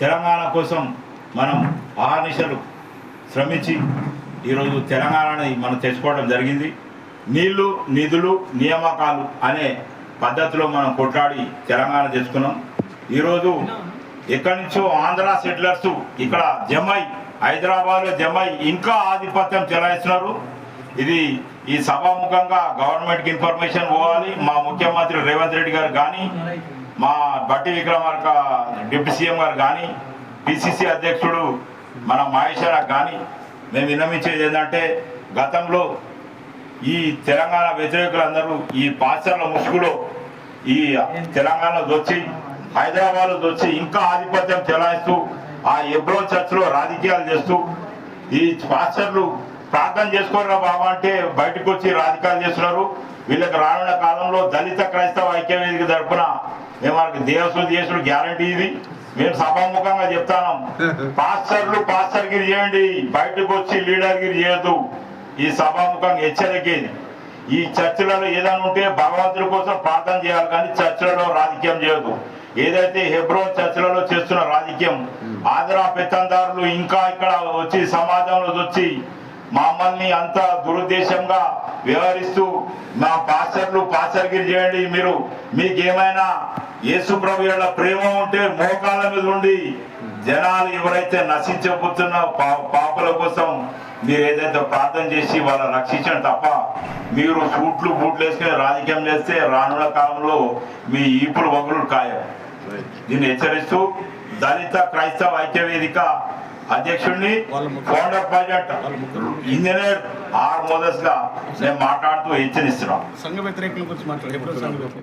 తెలంగాణ కోసం మనం ఆహర్నిశలు శ్రమించి ఈరోజు తెలంగాణని మనం తెచ్చుకోవడం జరిగింది. నీళ్ళు నిధులు నియామకాలు అనే పద్ధతిలో మనం కొట్లాడి తెలంగాణ తెచ్చుకున్నాం. ఈరోజు ఎక్కడి నుంచో ఆంధ్ర సెటిలర్స్ ఇక్కడ జమై హైదరాబాద్లో జమై ఇంకా ఆధిపత్యం చెలాయిస్తున్నారు. ఇది ఈ సభాముఖంగా గవర్నమెంట్కి ఇన్ఫర్మేషన్ పోవాలి. మా ముఖ్యమంత్రి రేవంత్ రెడ్డి గారు కానీ మా బట్టి విక్రమార్క డిప్యూటీ సీఎం గారు కానీ పిసిసి అధ్యక్షుడు మన మహేశ్వరకు కానీ మేము విన్నమించేది ఏంటంటే గతంలో ఈ తెలంగాణ వ్యతిరేకులందరూ ఈ పాశ్చర్ల ముసుగులో ఈ తెలంగాణలో దొచ్చి హైదరాబాద్లో దొచ్చి ఇంకా ఆధిపత్యం చెలాయిస్తూ ఆ ఎబ్రో చర్చ్లో రాజకీయాలు చేస్తూ ఈ పాశ్చర్లు ప్రార్థన చేసుకోరా బాబా అంటే బయటకు వచ్చి రాజకీయాలు చేస్తున్నారు. వీళ్ళకి రానున్న కాలంలో దళిత క్రైస్తవ ఐక్యవేదిక తరపున మేము వాళ్ళకి దేవశుద్ధి చేసుడు గ్యారంటీ ఇది. మేము సభాముఖంగా చెప్తాను పాస్టర్లు పాస్టర్ గిరి చేయండి. బయటకు వచ్చి లీడర్ గిరి చేయొద్దు. ఈ సభాముఖంగా హెచ్చరిక ఇది. ఈ చర్చలలో ఏదైనా ఉంటే భగవంతుడి కోసం ప్రార్థన చేయాలి కానీ చర్చలలో రాజకీయం చేయదు ఏదైతే హెబ్రోన్ చర్చలలో చేస్తున్న రాజకీయం ఆంధ్ర పెత్తందారులు ఇంకా ఇక్కడ వచ్చి సమాజంలో వచ్చి మమ్మల్ని అంత దురుద్దేశంగా వ్యవహరిస్తూ మా పాస్టర్లు పాస్టర్గిరి చేయండి. మీరు మీకు ఏమైనా యేసు ప్రభు యొక్క ప్రేమ ఉంటే మోకాళ్ళ మీద ఉండి జనాలు ఎవరైతే నశించబోతున్న పాపల కోసం మీరు ఏదైతే ప్రార్థన చేసి వాళ్ళని రక్షించండి తప్ప మీరు సూట్లు బూట్లు వేసుకుని రాజకీయం చేస్తే రానున్న కాలంలో మీ ఈపులు వగులు ఖాయం దీన్ని హెచ్చరిస్తూ దళిత క్రైస్తవ ఐక్య వేదిక అధ్యక్షుడిని ఫౌండర్ ప్రెసిడెంట్ ఇంజనీర్ ఆర్ మోదస్గా నేను మాట్లాడుతూ హెచ్చరిస్తున్నాం సంఘ వ్యతిరేకుల గురించి మాట్లాడే. ఎప్పుడు సంఘ వ్యతిరేకులు?